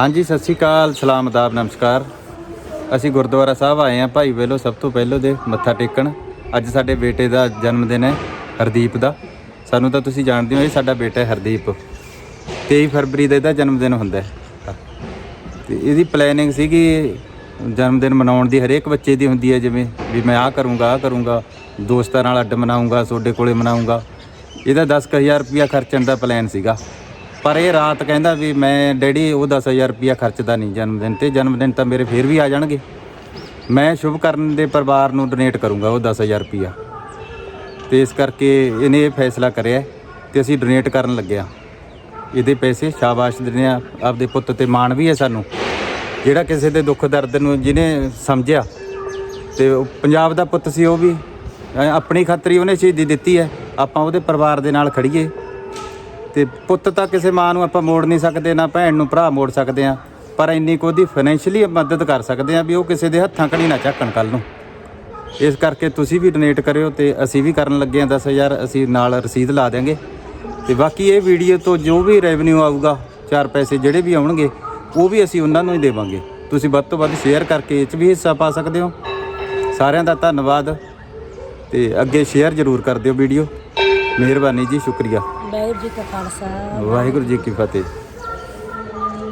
ਹਾਂਜੀ, ਸਤਿ ਸ਼੍ਰੀ ਅਕਾਲ, ਸਲਾਮ, ਆਦਾਬ, ਨਮਸਕਾਰ। ਅਸੀਂ ਗੁਰਦੁਆਰਾ ਸਾਹਿਬ ਆਏ ਹਾਂ ਭਾਈ ਵੇਲੋ, ਸਭ ਤੋਂ ਪਹਿਲੋਂ ਦੇ ਮੱਥਾ ਟੇਕਣ। ਅੱਜ ਸਾਡੇ ਬੇਟੇ ਦਾ ਜਨਮ ਦਿਨ ਹੈ, ਹਰਦੀਪ ਦਾ। ਸਾਨੂੰ ਤਾਂ ਤੁਸੀਂ ਜਾਣਦੇ ਹੋ, ਇਹ ਸਾਡਾ ਬੇਟਾ ਹੈ ਹਰਦੀਪ। 23 ਫਰਵਰੀ ਦਾ ਇਹਦਾ ਜਨਮ ਦਿਨ ਹੁੰਦਾ ਹੈ। ਤੇ ਇਹਦੀ ਪਲੈਨਿੰਗ ਸੀਗੀ ਜਨਮ ਦਿਨ ਮਨਾਉਣ ਦੀ, ਹਰੇਕ ਬੱਚੇ ਦੀ ਹੁੰਦੀ ਹੈ, ਜਿਵੇਂ ਵੀ ਮੈਂ ਆਹ ਕਰੂੰਗਾ ਆਹ ਕਰੂੰਗਾ, ਦੋਸਤਾਂ ਨਾਲ ਅੱਡ ਮਨਾਉਂਗਾ ਤੁਹਾਡੇ ਕੋਲੇ ਮਨਾਉਂਗਾ ਇਹਦਾ 10000 ਰੁਪਇਆ ਖਰਚਣ ਦਾ ਪਲਾਨ ਸੀਗਾ। ਪਰ ਇਹ ਰਾਤ ਕਹਿੰਦਾ ਵੀ ਮੈਂ ਡੈਡੀ ਉਹ 10000 ਰੁਪਇਆ ਖਰਚਦਾ ਨਹੀਂ ਜਨਮ ਦਿਨ ਤੇ, ਜਨਮ ਦਿਨ ਤਾਂ ਮੇਰੇ ਫੇਰ ਵੀ ਆ ਜਾਣਗੇ। ਮੈਂ ਸ਼ੁਭ ਕਰਨ ਦੇ ਪਰਿਵਾਰ ਨੂੰ ਡੋਨੇਟ ਕਰੂੰਗਾ ਉਹ 10000 ਰੁਪਇਆ। ਤੇ ਇਸ ਕਰਕੇ ਇਹਨੇ ਇਹ ਫੈਸਲਾ ਕਰਿਆ ਤੇ ਅਸੀਂ ਡੋਨੇਟ ਕਰਨ ਲੱਗਿਆ। ਇਹਦੇ ਪੈਸੇ ਸ਼ਾਬਾਸ਼ ਦਿੰਦੇ ਆ ਆਪਦੇ ਪੁੱਤ ਤੇ ਮਾਣ ਵੀ ਹੈ ਸਾਨੂੰ। ਜਿਹੜਾ ਕਿਸੇ ਦੇ ਦੁੱਖ ਦਰਦ ਨੂੰ ਜਿਹਨੇ ਸਮਝਿਆ ਤੇ ਪੰਜਾਬ ਦਾ ਪੁੱਤ ਸੀ ਉਹ ਵੀ ਆਪਣੀ ਖਾਤਰ ਉਹਨੇ ਸ਼ਹੀਦੀ ਦਿੱਤੀ ਹੈ। ਆਪਾਂ ਉਹਦੇ ਪਰਿਵਾਰ ਦੇ ਨਾਲ ਖੜੀਏ ਤੇ ਪੁੱਤ ਤਾਂ ਕਿਸੇ ਮਾਂ ਨੂੰ ਆਪਾਂ ਮੋੜ ਨਹੀਂ ਸਕਦੇ, ਨਾ ਭੈਣ ਨੂੰ ਭਰਾ ਮੋੜ ਸਕਦੇ ਆ ਪਰ ਇੰਨੀ ਕੁ ਉਹਦੀ ਫਾਈਨੈਂਸ਼ੀਅਲੀ ਮਦਦ ਕਰ ਸਕਦੇ ਆ ਵੀ ਉਹ ਕਿਸੇ ਦੇ ਹੱਥਾਂ ਕੜੀ ਨਾ ਚੱਕਣ ਕੱਲ ਨੂੰ। ਇਸ ਕਰਕੇ ਤੁਸੀਂ ਵੀ ਡੋਨੇਟ ਕਰਿਓ ਤੇ ਅਸੀਂ ਵੀ ਕਰਨ ਲੱਗੇ ਆ 10000 ਅਸੀਂ ਨਾਲ ਰਸੀਦ ਲਾ ਦਿਆਂਗੇ। ਤੇ ਬਾਕੀ ਇਹ ਵੀਡੀਓ ਤੋਂ ਜੋ ਵੀ ਰੈਵਨਿਊ ਆਊਗਾ, ਚਾਰ ਪੈਸੇ ਜਿਹੜੇ ਵੀ ਆਉਣਗੇ, ਉਹ ਵੀ ਅਸੀਂ ਉਹਨਾਂ ਨੂੰ ਹੀ ਦੇਵਾਂਗੇ। ਤੁਸੀਂ ਵੱਧ ਤੋਂ ਵੱਧ ਸ਼ੇਅਰ ਕਰਕੇ ਇਹ 'ਚ ਵੀ ਹਿੱਸਾ ਪਾ ਸਕਦੇ ਹੋ। ਸਾਰਿਆਂ ਦਾ ਧੰਨਵਾਦ ਤੇ ਅੱਗੇ ਸ਼ੇਅਰ ਜ਼ਰੂਰ ਕਰ ਦਿਓ ਵੀਡੀਓ। ਮਿਹਰਬਾਨੀ ਜੀ ਸ਼ੁਕਰੀਆ। ਵਾਹਿਗੁਰੂ ਜੀ ਕਾ ਖਾਲਸਾ। ਵਾਹਿਗੁਰੂ ਜੀ ਕੀ ਫਤਿਹ।